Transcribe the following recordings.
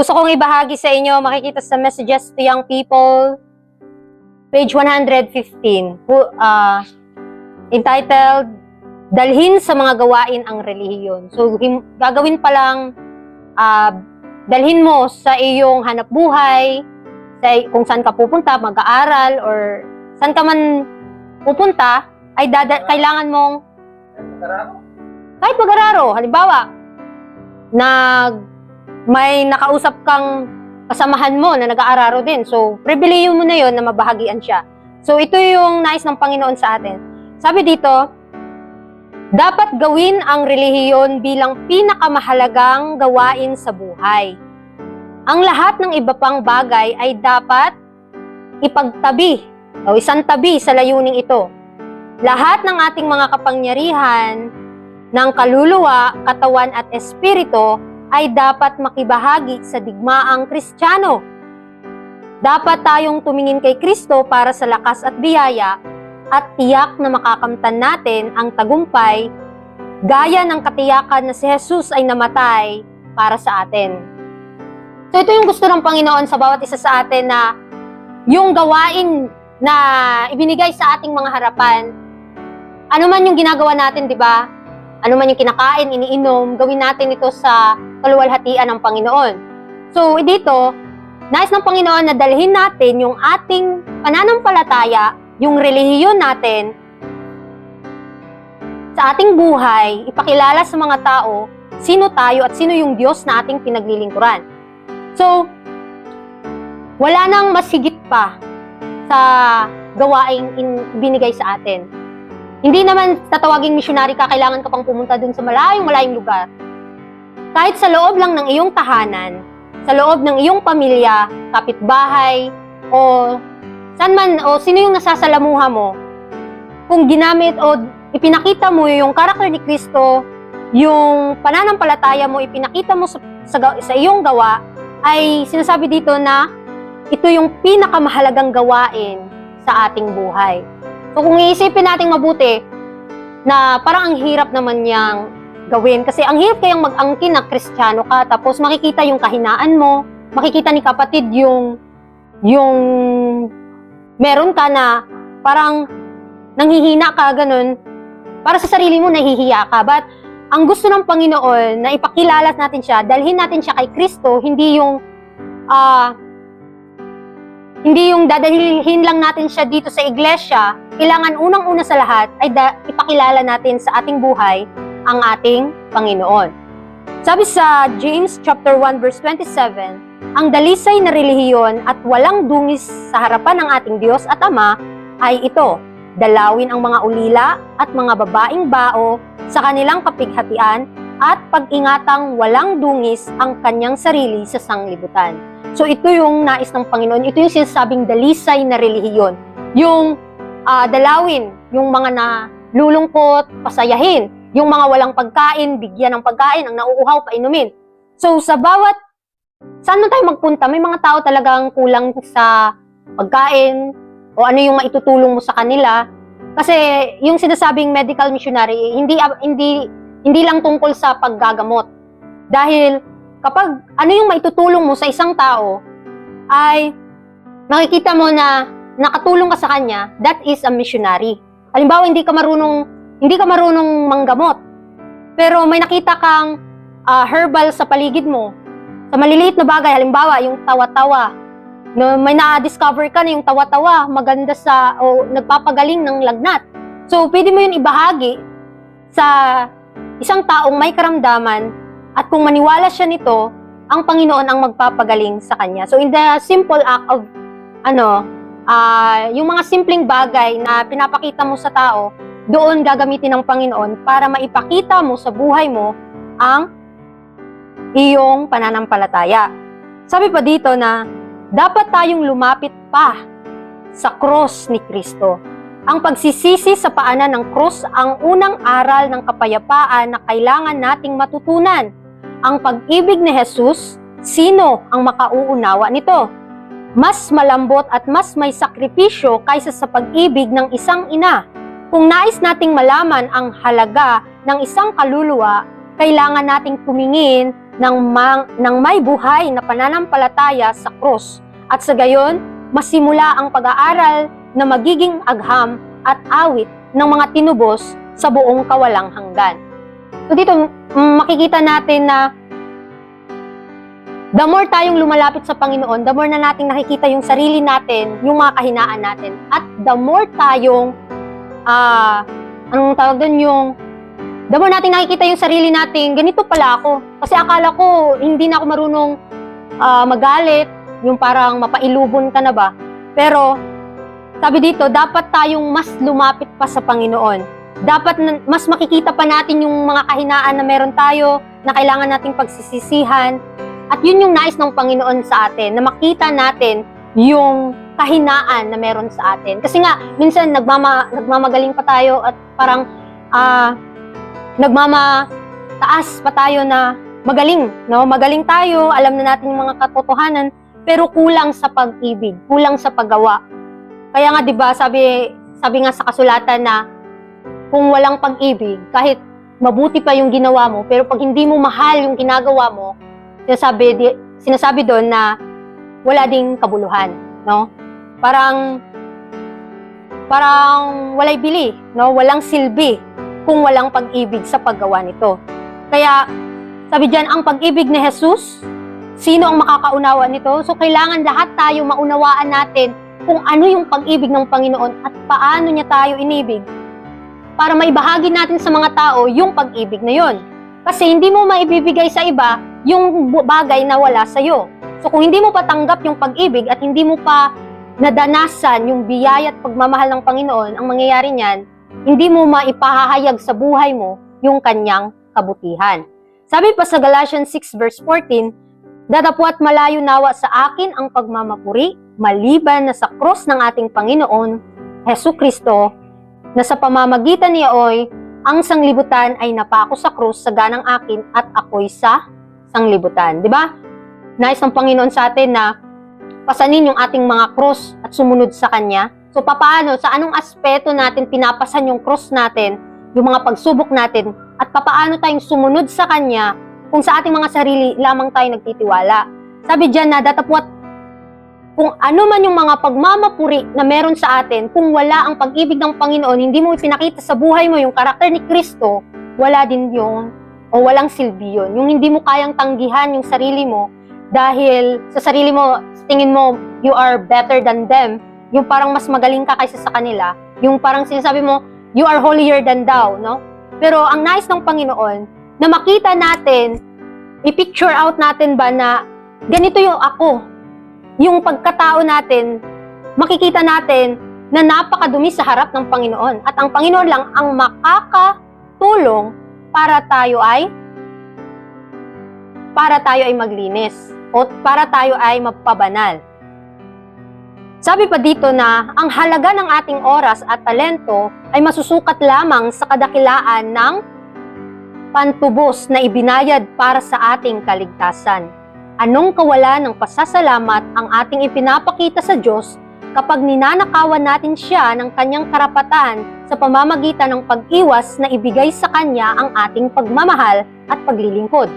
Gusto kong ibahagi sa inyo, makikita sa Messages to Young People, page 115, hu- ah, entitled, Dalhin sa mga gawain ang relihiyon. So, gagawin pa lang, ah, dalhin mo sa iyong hanap buhay, sa kung saan ka pupunta, mag-aaral, or saan ka man pupunta, ay dada- kailangan mong kahit mag-araro, halimbawa, nag may nakausap kang kasamahan mo na nag-aararo din. So, pribileyo mo na yon na mabahagian siya. So, ito yung nais ng Panginoon sa atin. Sabi dito, dapat gawin ang relihiyon bilang pinakamahalagang gawain sa buhay. Ang lahat ng iba pang bagay ay dapat ipagtabi o isantabi sa layuning ito. Lahat ng ating mga kapangyarihan ng kaluluwa, katawan at espiritu ay dapat makibahagi sa digmaang kristyano. Dapat tayong tumingin kay Kristo para sa lakas at biyaya at tiyak na makakamtan natin ang tagumpay gaya ng katiyakan na si Jesus ay namatay para sa atin. So ito yung gusto ng Panginoon sa bawat isa sa atin na yung gawain na ibinigay sa ating mga harapan, ano man yung ginagawa natin, di ba? Ano man yung kinakain, iniinom, gawin natin ito sa kaluwalhatian ng Panginoon. So, dito, nais ng Panginoon na dalhin natin yung ating pananampalataya, yung relihiyon natin, sa ating buhay, ipakilala sa mga tao sino tayo at sino yung Diyos na ating pinaglilingkuran. So, wala nang mas higit pa sa gawaing in- binigay sa atin. Hindi naman tatawaging missionary ka, kailangan ka pang pumunta dun sa malayong malayong lugar. Kahit sa loob lang ng iyong tahanan, sa loob ng iyong pamilya, kapitbahay, o saan man, o sino yung nasasalamuha mo, kung ginamit o ipinakita mo yung karakter ni Kristo, yung pananampalataya mo, ipinakita mo sa, sa, sa iyong gawa, ay sinasabi dito na ito yung pinakamahalagang gawain sa ating buhay. So kung iisipin nating mabuti, na parang ang hirap naman niyang gawin. Kasi ang hirap kayang mag-angkin na kristyano ka, tapos makikita yung kahinaan mo, makikita ni kapatid yung, yung meron ka na parang nanghihina ka, ganun. Para sa sarili mo, nahihiya ka. But ang gusto ng Panginoon na ipakilala natin siya, dalhin natin siya kay Kristo, hindi yung ah hindi yung dadalhin lang natin siya dito sa iglesia, kailangan unang-una sa lahat ay da- ipakilala natin sa ating buhay ang ating Panginoon. Sabi sa James chapter 1 verse 27, ang dalisay na relihiyon at walang dungis sa harapan ng ating Diyos at Ama ay ito, dalawin ang mga ulila at mga babaeng bao sa kanilang kapighatian at pag-ingatang walang dungis ang kanyang sarili sa sanglibutan. So ito yung nais ng Panginoon, ito yung sinasabing dalisay na relihiyon. Yung ah, dalawin, yung mga na lulungkot, pasayahin, yung mga walang pagkain, bigyan ng pagkain, ang nauuhaw, painumin. So sa bawat, saan man tayo magpunta, may mga tao talagang kulang sa pagkain, o ano yung maitutulong mo sa kanila. Kasi yung sinasabing medical missionary, hindi hindi hindi lang tungkol sa paggagamot. Dahil kapag ano yung maitutulong mo sa isang tao, ay makikita mo na nakatulong ka sa kanya, that is a missionary. Halimbawa, hindi ka marunong, hindi ka marunong manggamot. Pero may nakita kang ah, herbal sa paligid mo. Sa maliliit na bagay, halimbawa, yung tawa-tawa. No, may na-discover ka na yung tawa-tawa, maganda sa, o nagpapagaling ng lagnat. So, pwede mo yun ibahagi sa isang taong may karamdaman at kung maniwala siya nito, ang Panginoon ang magpapagaling sa kanya. So in the simple act of ano, ah yung mga simpleng bagay na pinapakita mo sa tao, doon gagamitin ng Panginoon para maipakita mo sa buhay mo ang iyong pananampalataya. Sabi pa dito na dapat tayong lumapit pa sa cross ni Kristo. Ang pagsisisi sa paanan ng krus ang unang aral ng kapayapaan na kailangan nating matutunan. Ang pag-ibig ni Jesus, sino ang makauunawa nito? Mas malambot at mas may sakripisyo kaysa sa pag-ibig ng isang ina. Kung nais nating malaman ang halaga ng isang kaluluwa, kailangan nating tumingin ng, mang, ng may buhay na pananampalataya sa krus at sa gayon, masimula ang pag-aaral na magiging agham at awit ng mga tinubos sa buong kawalang hanggan. So dito, mm, makikita natin na the more tayong lumalapit sa Panginoon, the more na nating nakikita yung sarili natin, yung mga kahinaan natin, at the more tayong, ah, anong tawag doon, yung, the more nating nakikita yung sarili natin, ganito pala ako. Kasi akala ko, hindi na ako marunong ah, magalit, yung parang mapailubon ka na ba. Pero, sabi dito, dapat tayong mas lumapit pa sa Panginoon. Dapat mas makikita pa natin yung mga kahinaan na meron tayo, na kailangan nating pagsisisihan, at yun yung nais ng Panginoon sa atin, na makita natin yung kahinaan na meron sa atin. Kasi nga, minsan nagmama, nagmamagaling pa tayo at parang ah nagmama taas pa tayo na magaling, no? Magaling tayo, alam na natin yung mga katotohanan, pero kulang sa pag-ibig, kulang sa paggawa. Kaya nga 'di ba, sabi sabi nga sa kasulatan na kung walang pag-ibig, kahit mabuti pa yung ginawa mo, pero pag hindi mo mahal yung ginagawa mo, sinasabi, di, sinasabi doon na wala ding kabuluhan, no? Parang parang walay bili, no? Walang silbi kung walang pag-ibig sa paggawa nito. Kaya sabi diyan ang pag-ibig ni Jesus, sino ang makakaunawa nito? So kailangan lahat tayo maunawaan natin kung ano yung pag-ibig ng Panginoon at paano niya tayo inibig para maibahagi natin sa mga tao yung pag-ibig na yon. Kasi hindi mo maibibigay sa iba yung bagay na wala sa iyo. So kung hindi mo pa tanggap yung pag-ibig at hindi mo pa nadanasan yung biyaya at pagmamahal ng Panginoon, ang mangyayari niyan, hindi mo maipahahayag sa buhay mo yung kanyang kabutihan. Sabi pa sa Galatians 6 verse 14, Datapwat malayo nawa sa akin ang pagmamapuri, maliban na sa krus ng ating Panginoon, Heso Kristo, na sa pamamagitan niya oy, ang sanglibutan ay napako sa krus sa ganang akin at ako'y sa sanglibutan. Ba? Nais ng Panginoon sa atin na pasanin yung ating mga krus at sumunod sa Kanya. So, papaano, sa anong aspeto natin pinapasan yung krus natin, yung mga pagsubok natin, at papaano tayong sumunod sa Kanya kung sa ating mga sarili lamang tayo nagtitiwala. Sabi diyan na datapwat kung ano man yung mga pagmamapuri na meron sa atin, kung wala ang pag-ibig ng Panginoon, hindi mo ipinakita sa buhay mo yung karakter ni Kristo, wala din yung, o walang silbi yun. Yung hindi mo kayang tanggihan yung sarili mo dahil sa sarili mo, tingin mo, you are better than them, yung parang mas magaling ka kaysa sa kanila, yung parang sinasabi mo, you are holier than thou, no? Pero ang nais ng Panginoon, na makita natin, i-picture out natin ba na ganito yung ako, yung pagkatao natin, makikita natin na napakadumi sa harap ng Panginoon. At ang Panginoon lang ang makakatulong para tayo ay para tayo ay maglinis o para tayo ay magpabanal. Sabi pa dito na ang halaga ng ating oras at talento ay masusukat lamang sa kadakilaan ng pantubos na ibinayad para sa ating kaligtasan. Anong kawalan ng pasasalamat ang ating ipinapakita sa Diyos kapag ninanakawan natin siya ng kanyang karapatan sa pamamagitan ng pag-iwas na ibigay sa kanya ang ating pagmamahal at paglilingkod.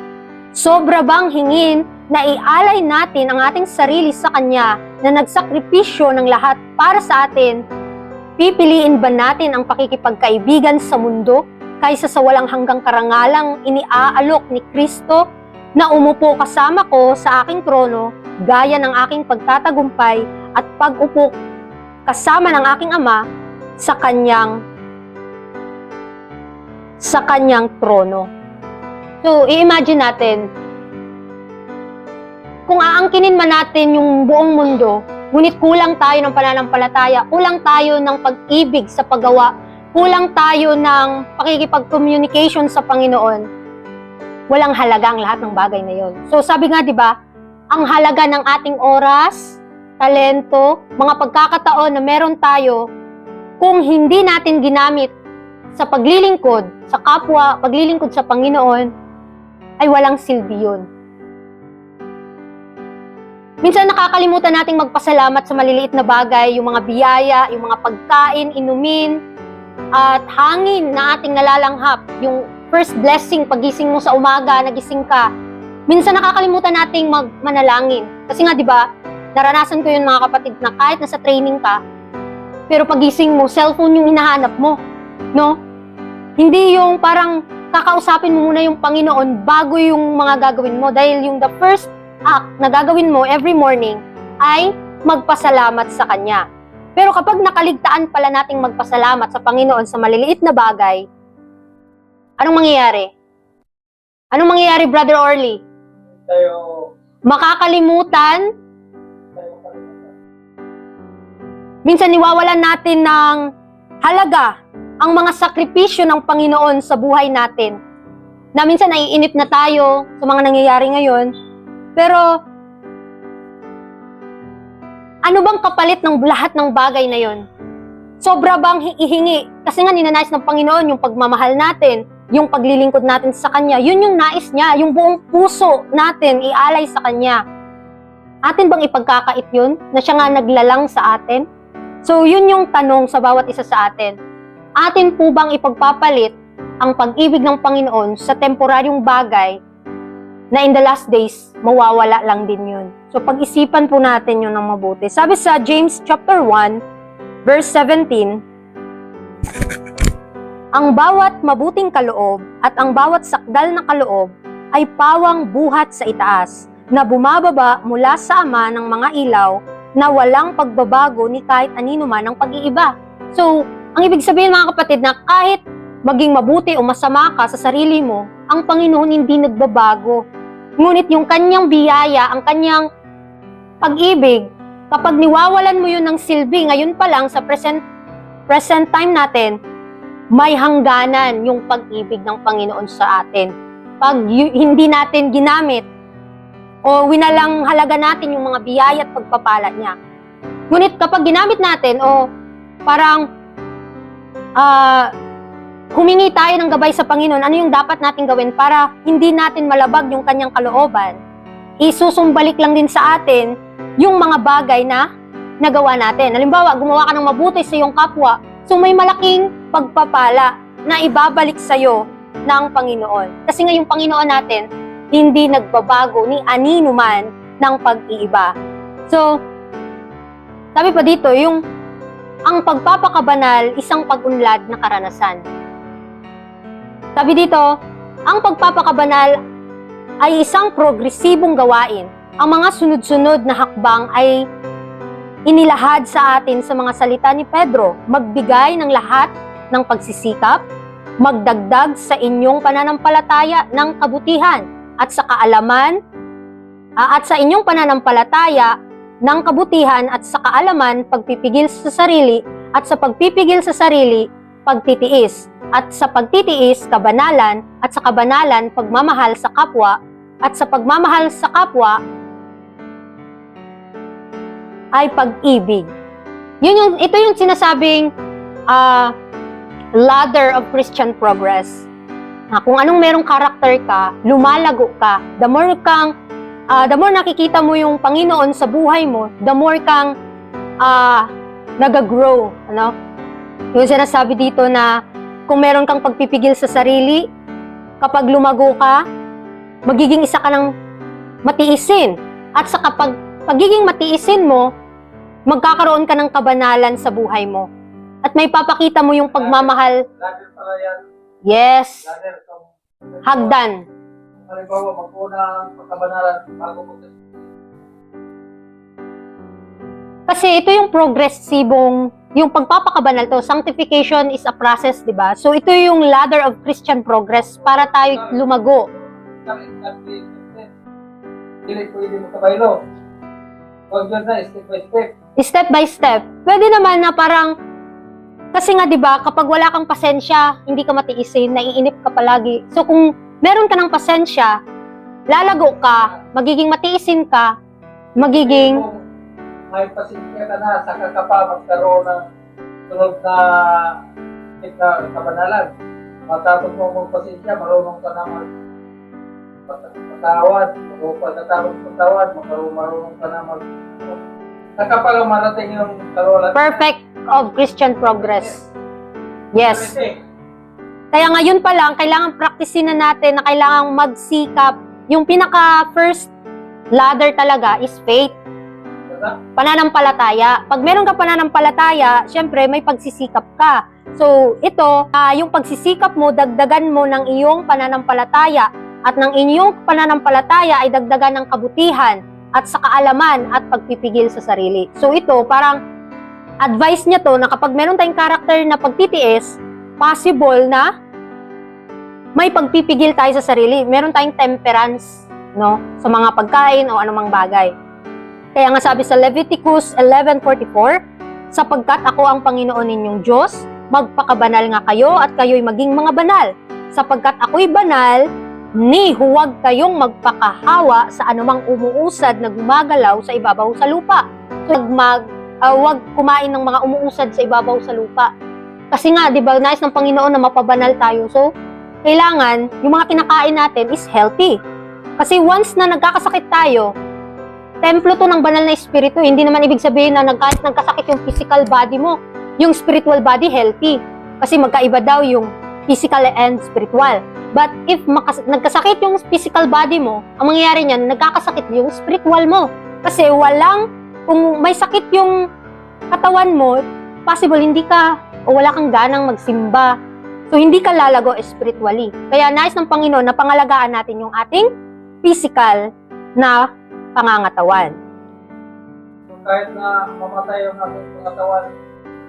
Sobra bang hingin na ialay natin ang ating sarili sa kanya na nagsakripisyo ng lahat para sa atin? Pipiliin ba natin ang pakikipagkaibigan sa mundo kaysa sa walang hanggang karangalang iniaalok ni Kristo na umupo kasama ko sa aking trono gaya ng aking pagtatagumpay at pag-upo kasama ng aking ama sa kanyang sa kanyang trono. So, i-imagine natin, kung aangkinin man natin yung buong mundo, ngunit kulang tayo ng pananampalataya, kulang tayo ng pag-ibig sa paggawa, kulang tayo ng pakikipag-communication sa Panginoon, walang halaga ang lahat ng bagay na yon. So sabi nga 'di ba, ang halaga ng ating oras, talento, mga pagkakataon na meron tayo kung hindi natin ginamit sa paglilingkod sa kapwa, paglilingkod sa Panginoon, ay walang silbi yun. Minsan nakakalimutan nating magpasalamat sa maliliit na bagay, yung mga biyaya, yung mga pagkain, inumin, at hangin na ating nalalanghap, yung first blessing pagising mo sa umaga, nagising ka, minsan nakakalimutan nating mag manalangin. Kasi nga, di ba, naranasan ko yun mga kapatid na kahit nasa training ka, pero pagising mo, cellphone yung hinahanap mo. No? Hindi yung parang kakausapin mo muna yung Panginoon bago yung mga gagawin mo. Dahil yung the first act na gagawin mo every morning ay magpasalamat sa Kanya. Pero kapag nakaligtaan pala nating magpasalamat sa Panginoon sa maliliit na bagay, anong mangyayari? Anong mangyayari, Brother Orly? tayo Makakalimutan, tayo minsan niwawalan natin ng halaga ang mga sakripisyo ng Panginoon sa buhay natin. Na minsan naiinip na tayo sa mga nangyayari ngayon. Pero, ano bang kapalit ng lahat ng bagay na yon? Sobra bang hi- ihingi? Kasi nga ninanais ng Panginoon yung pagmamahal natin, yung paglilingkod natin sa Kanya. Yun yung nais niya, yung buong puso natin ialay sa Kanya. Atin bang ipagkakait yun? Na siya nga naglalang sa atin? So, yun yung tanong sa bawat isa sa atin. Atin po bang ipagpapalit ang pag-ibig ng Panginoon sa temporaryong bagay na in the last days, mawawala lang din yun. So, pag-isipan po natin yun ng mabuti. Sabi sa James chapter 1, verse 17, Ang bawat mabuting kaloob at ang bawat sakdal na kaloob ay pawang buhat sa itaas na bumababa mula sa ama ng mga ilaw na walang pagbabago ni kahit anino man ang pag-iiba. So, ang ibig sabihin mga kapatid na kahit maging mabuti o masama ka sa sarili mo, ang Panginoon hindi nagbabago. Ngunit yung kanyang biyaya, ang kanyang pag-ibig, kapag niwawalan mo yun ng silbi, ngayon pa lang sa present, present time natin, may hangganan yung pag-ibig ng Panginoon sa atin. Pag hindi natin ginamit o winalang halaga natin yung mga biyaya at pagpapala niya. Ngunit kapag ginamit natin o parang ah humingi tayo ng gabay sa Panginoon, ano yung dapat natin gawin para hindi natin malabag yung kanyang kalooban, isusumbalik lang din sa atin yung mga bagay na nagawa natin. Halimbawa, gumawa ka ng mabuti sa iyong kapwa, so may malaking pagpapala na ibabalik sa iyo ng Panginoon. Kasi nga yung Panginoon natin, hindi nagbabago ni anino man ng pag-iiba. So, sabi pa dito, yung ang pagpapakabanal, isang pag-unlad na karanasan. Sabi dito, ang pagpapakabanal ay isang progresibong gawain. Ang mga sunod-sunod na hakbang ay inilahad sa atin sa mga salita ni Pedro, magbigay ng lahat ng pagsisikap, magdagdag sa inyong pananampalataya ng kabutihan at sa kaalaman ah, at sa inyong pananampalataya ng kabutihan at sa kaalaman pagpipigil sa sarili at sa pagpipigil sa sarili pagtitiis at sa pagtitiis kabanalan at sa kabanalan pagmamahal sa kapwa at sa pagmamahal sa kapwa ay pag-ibig. Yun yung ito yung sinasabing ah, ladder of Christian progress. Na kung anong merong character ka, lumalago ka, the more kang ah, the more nakikita mo yung Panginoon sa buhay mo, the more kang ah, nag-grow, ano? Yung sinasabi dito na kung meron kang pagpipigil sa sarili, kapag lumago ka, magiging isa ka ng matiisin. At sa kapag pagiging matiisin mo, magkakaroon ka ng kabanalan sa buhay mo. At may papakita mo yung pagmamahal. Yes, hagdan. Halimbawa, mag-una ang pagkabanalan bago Kasi ito yung progressibong, yung pagpapakabanal to, sanctification is a process, di ba? So ito yung ladder of Christian progress para tayo lumago. Step by step. Pwede naman na parang, kasi nga di ba kapag wala kang pasensya, hindi ka matiisin, naiinip ka palagi. So kung meron ka ng pasensya, lalago ka, magiging matiisin ka, magiging may pasensya ka na, saka ka pa magkaroon ng sunod na na kabanalan. Matapos mo magpasensya, marunong ka na mag pat- patawad. O pagkatapos patawad, magkaroon marunong ka na lang marating yung karolan. perfect of Christian progress. Yes. Everything. Kaya ngayon pa lang, kailangan praktisin na natin na kailangan magsikap yung pinaka first ladder talaga is faith, Diba? pananampalataya. Pag meron ka pananampalataya, syempre may pagsisikap ka. So, ito, ah, yung pagsisikap mo, dagdagan mo ng iyong pananampalataya at ng inyong pananampalataya ay dagdagan ng kabutihan at sa kaalaman at pagpipigil sa sarili. So, ito, parang advice niya to na kapag meron tayong character na pagtitiis, possible na may pagpipigil tayo sa sarili. Meron tayong temperance, no? Sa mga pagkain o anumang bagay. Kaya nga sabi sa Leviticus 11.44, sapagkat ako ang Panginoon ninyong Diyos, magpakabanal nga kayo at kayo'y maging mga banal. Sapagkat ako'y banal, ni huwag kayong magpakahawa sa anumang umuusad na gumagalaw sa ibabaw sa lupa. So, mag, ah, huwag kumain ng mga umuusad sa ibabaw sa lupa. Kasi nga, di ba, nais ng Panginoon na mapabanal tayo. So, kailangan, yung mga kinakain natin is healthy. Kasi once na nagkakasakit tayo, templo to ng banal na espiritu. Hindi naman ibig sabihin na nagka, nagkasakit yung physical body mo. Yung spiritual body healthy. Kasi magkaiba daw yung physical and spiritual. But if makas- nagkasakit yung physical body mo, ang mangyayari niyan, nagkakasakit yung spiritual mo. Kasi walang, kung may sakit yung katawan mo, possible hindi ka, o wala kang ganang magsimba. So, hindi ka lalago spiritually. Kaya nais ng Panginoon na pangalagaan natin yung ating physical na pangangatawan. Kahit na mamatay yung ating pangatawan,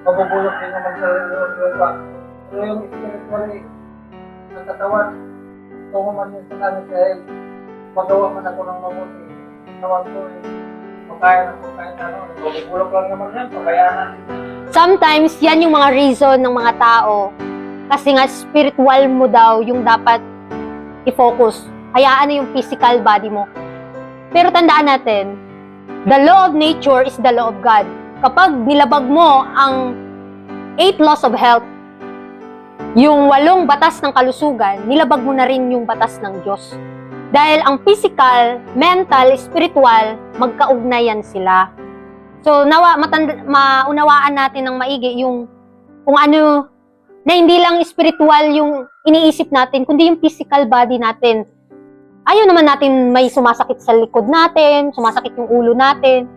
mabubulok din naman sa lupa. Pero yung spiritually, ng katawan, tungo man yun sa langit dahil magawa man ako ng mabuti. Tawag ko eh, pagkaya ng pagkaya na ano, mabubulok lang naman yan, pagkayanan. Sometimes, yan yung mga reason ng mga tao. Kasi nga, spiritual mo daw yung dapat i-focus. Hayaan na yung physical body mo. Pero tandaan natin, the law of nature is the law of God. Kapag nilabag mo ang eight laws of health, yung walong batas ng kalusugan, nilabag mo na rin yung batas ng Diyos. Dahil ang physical, mental, spiritual, magkaugnayan sila. So, nawa, matanda, maunawaan natin ng maigi yung kung ano, na hindi lang spiritual yung iniisip natin, kundi yung physical body natin. Ayaw naman natin may sumasakit sa likod natin, sumasakit yung ulo natin.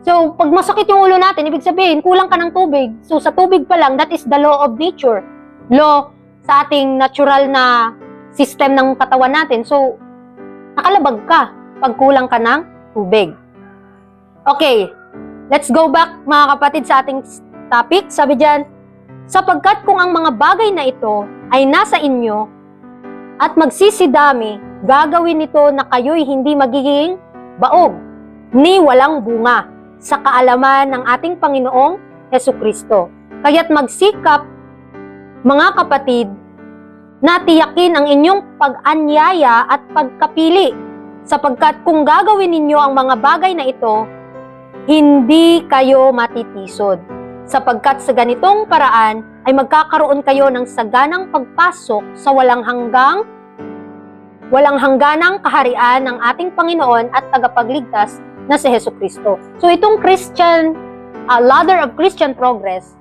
So, pag masakit yung ulo natin, ibig sabihin, kulang ka ng tubig. So, sa tubig pa lang, that is the law of nature. Law sa ating natural na system ng katawan natin. So, nakalabag ka pag kulang ka ng tubig. Okay, let's go back mga kapatid sa ating topic. Sabi dyan, sapagkat kung ang mga bagay na ito ay nasa inyo at magsisidami, gagawin nito na kayo'y hindi magiging baog ni walang bunga sa kaalaman ng ating Panginoong Heso Kristo. Kaya't magsikap, mga kapatid, na tiyakin ang inyong pag-anyaya at pagkapili sapagkat kung gagawin ninyo ang mga bagay na ito, hindi kayo matitisod. Sapagkat sa ganitong paraan ay magkakaroon kayo ng saganang pagpasok sa walang hanggang walang hangganang kaharian ng ating Panginoon at tagapagligtas na si Heso Kristo. So itong Christian, uh, ladder of Christian progress,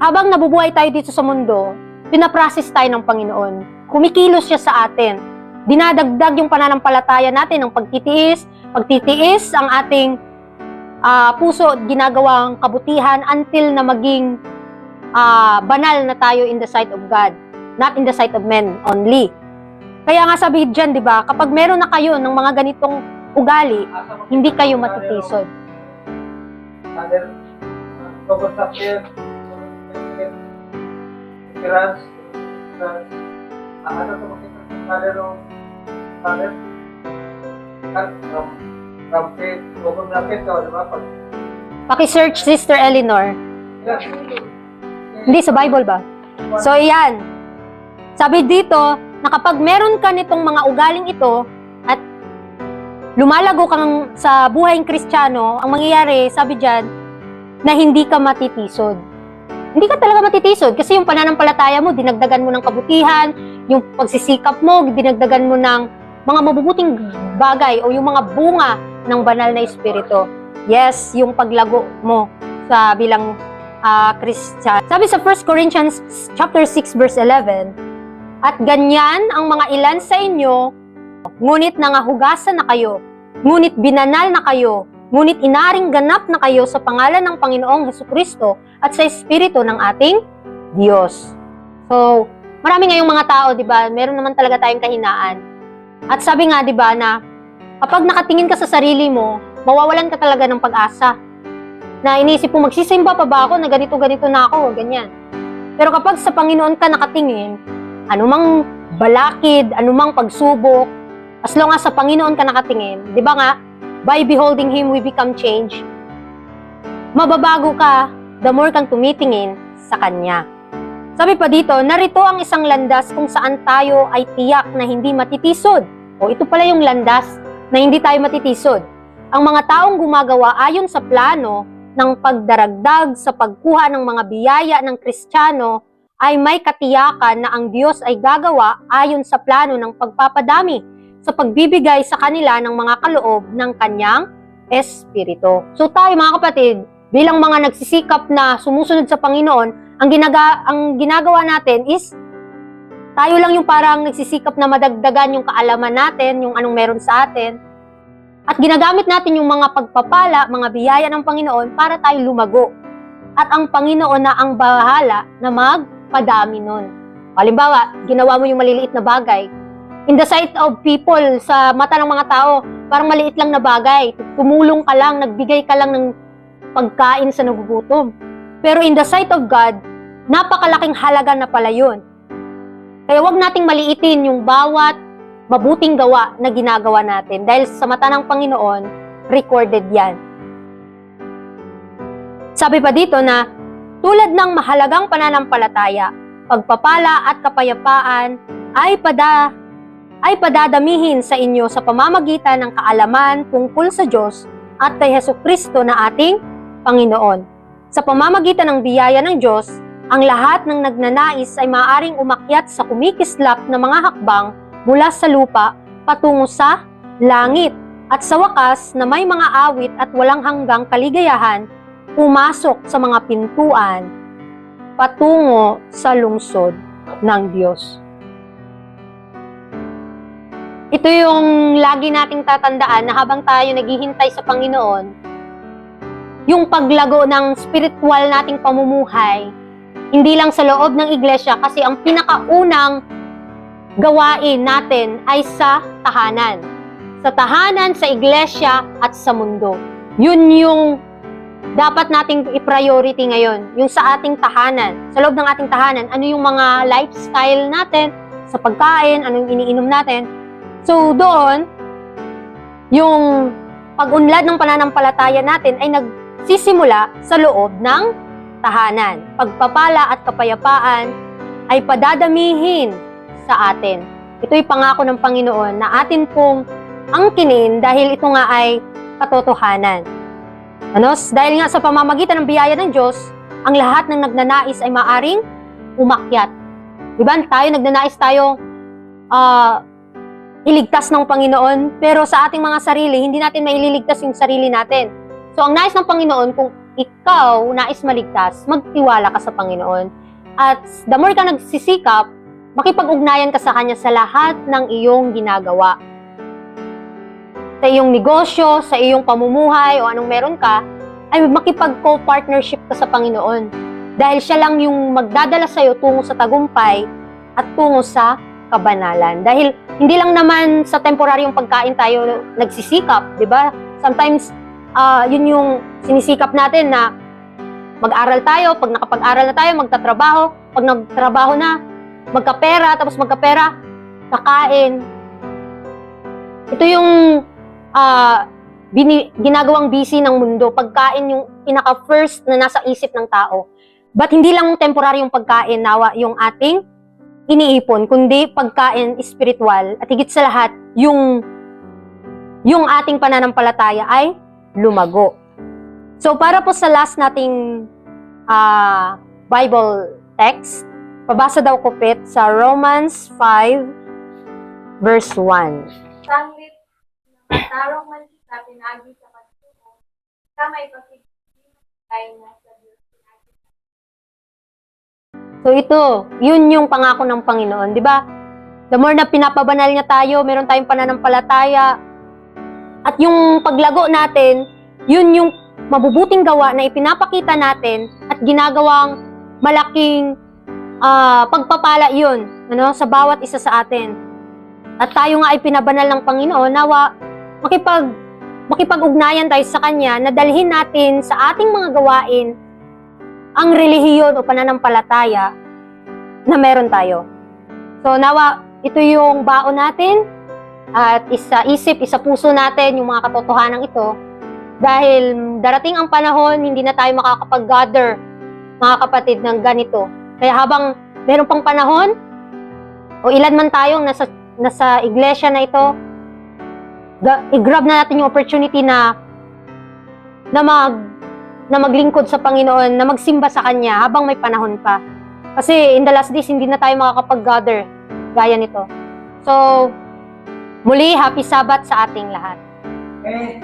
habang nabubuhay tayo dito sa mundo, pinaprocess tayo ng Panginoon. Kumikilos siya sa atin. Dinadagdag yung pananampalataya natin ng pagtitiis, pagtitiis ang ating ah, puso ginagawang kabutihan until na maging ah, banal na tayo in the sight of God, not in the sight of men only. Kaya nga sabi dyan, di ba, kapag meron na kayo ng mga ganitong ugali, hindi kayo matitisod. Father, care, insurance, insurance, ang ano ito makita sa Father o Father? Kan, from, from faith, tungkol na faith, o, di ba? Pag, Paki-search Sister Eleanor. Hindi sa Bible ba? So, yan. Sabi dito, na kapag meron ka nitong mga ugaling ito at lumalago kang sa buhay ng Kristiyano, ang mangyayari, sabi dyan, na hindi ka matitisod. Hindi ka talaga matitisod kasi yung pananampalataya mo, dinagdagan mo ng kabutihan, yung pagsisikap mo, dinagdagan mo ng mga mabubuting bagay o yung mga bunga ng banal na espiritu. Yes, yung paglago mo sa bilang ah, Christian. Sabi sa 1 Corinthians chapter 6 verse 11, at ganyan ang mga ilan sa inyo Ngunit nangahugasan na kayo, ngunit binanal na kayo, ngunit inaring ganap na kayo sa pangalan ng Panginoong Heso Kristo at sa Espiritu ng ating Diyos. So, marami ngayong mga tao, di ba, meron naman talaga tayong kahinaan. At sabi nga, di ba, na kapag nakatingin ka sa sarili mo, mawawalan ka talaga ng pag-asa. Na iniisip mo, magsisimba pa ba ako na ganito-ganito na ako, ganyan. Pero kapag sa Panginoon ka nakatingin, anumang balakid, anumang pagsubok, as long as sa Panginoon ka nakatingin, di ba nga, by beholding Him we become changed. Mababago ka, the more kang tumitingin sa Kanya. Sabi pa dito, narito ang isang landas kung saan tayo ay tiyak na hindi matitisod. O ito pala yung landas na hindi tayo matitisod. Ang mga taong gumagawa ayon sa plano ng pagdaragdag sa pagkuha ng mga biyaya ng Kristiyano ay may katiyakan na ang Diyos ay gagawa ayon sa plano ng pagpapadami sa pagbibigay sa kanila ng mga kaloob ng kanyang Espiritu. So tayo mga kapatid, bilang mga nagsisikap na sumusunod sa Panginoon, ang, ginaga, ang ginagawa natin is tayo lang yung parang nagsisikap na madagdagan yung kaalaman natin, yung anong meron sa atin. At ginagamit natin yung mga pagpapala, mga biyaya ng Panginoon para tayo lumago. At ang Panginoon na ang bahala na magpadami nun. Halimbawa, ginawa mo yung maliliit na bagay. In the sight of people, sa mata ng mga tao, parang maliit lang na bagay. Tumulong ka lang, nagbigay ka lang ng pagkain sa nagugutom. Pero in the sight of God, napakalaking halaga na pala yun. Kaya wag nating maliitin yung bawat mabuting gawa na ginagawa natin dahil sa mata ng Panginoon, recorded yan. Sabi pa dito na, tulad ng mahalagang pananampalataya, pagpapala at kapayapaan ay pada ay padadamihin sa inyo sa pamamagitan ng kaalaman tungkol sa Diyos at kay Heso Kristo na ating Panginoon. Sa pamamagitan ng biyaya ng Diyos, ang lahat ng nagnanais ay maaring umakyat sa kumikislap na mga hakbang mula sa lupa patungo sa langit. At sa wakas na may mga awit at walang hanggang kaligayahan, pumasok sa mga pintuan patungo sa lungsod ng Diyos. Ito yung lagi nating tatandaan na habang tayo naghihintay sa Panginoon, yung paglago ng spiritual nating pamumuhay, hindi lang sa loob ng iglesia kasi ang pinakaunang gawain natin ay sa tahanan. Sa tahanan, sa iglesia, at sa mundo. Yun yung dapat nating i-priority ngayon. Yung sa ating tahanan. Sa loob ng ating tahanan, ano yung mga lifestyle natin sa pagkain, anong iniinom natin. So doon, yung pag-unlad ng pananampalataya natin ay nagsisimula sa loob ng tahanan. Pagpapala at kapayapaan ay padadamihin sa atin. Ito'y pangako ng Panginoon na atin pong angkinin dahil ito nga ay katotohanan. Ano? Dahil nga sa pamamagitan ng biyaya ng Diyos, ang lahat ng nagnanais ay maaring umakyat. Diba? Tayo, nagnanais tayo ah, iligtas ng Panginoon, pero sa ating mga sarili, hindi natin maililigtas yung sarili natin. So, ang nais ng Panginoon, kung ikaw nais maligtas, magtiwala ka sa Panginoon. At the more ka nagsisikap, makipag-ugnayan ka sa Kanya sa lahat ng iyong ginagawa. Sa iyong negosyo, sa iyong pamumuhay, o anong meron ka, ay makipag-co-partnership ka sa Panginoon. Dahil siya lang yung magdadala sa iyo tungo sa tagumpay at tungo sa kabanalan. Dahil hindi lang naman sa temporaryong pagkain tayo nagsisikap, di ba? Sometimes, ah yun yung sinisikap natin na mag-aral tayo, pag nakapag-aral na tayo, magtatrabaho, pag nagtrabaho na, magkapera, tapos magkapera, kakain. Ito yung ah bini, ginagawang busy ng mundo. Pagkain yung pinaka-first na nasa isip ng tao. But hindi lang temporaryong pagkain nawa yung ating iniipon, kundi pagkain spiritual at higit sa lahat, yung yung ating pananampalataya ay lumago. So para po sa last nating ah, Bible text, pabasa daw ko Pet sa Romans 5 verse 1. Sanglit na matarong man kita pinagi sa pagsuko, sa may pasigil tayo na sa. So ito, yun yung pangako ng Panginoon, di ba? The more na pinapabanal niya tayo, meron tayong pananampalataya. At yung paglago natin, yun yung mabubuting gawa na ipinapakita natin at ginagawang malaking ah, pagpapala yun ano, sa bawat isa sa atin. At tayo nga ay pinabanal ng Panginoon, nawa makipag, makipag-ugnayan tayo sa Kanya na dalhin natin sa ating mga gawain ang relihiyon o pananampalataya na meron tayo. So nawa, ito yung baon natin at isa isip, isa puso natin yung mga katotohanan ito dahil darating ang panahon, hindi na tayo makakapag-gather, mga kapatid, ng ganito. Kaya habang meron pang panahon, o ilan man tayong nasa, nasa iglesia na ito, i-grab na natin yung opportunity na na mag na maglingkod sa Panginoon, na magsimba sa Kanya habang may panahon pa. Kasi in the last days, hindi na tayo makakapag-gather gaya nito. So, muli, happy Sabbath sa ating lahat. Eh,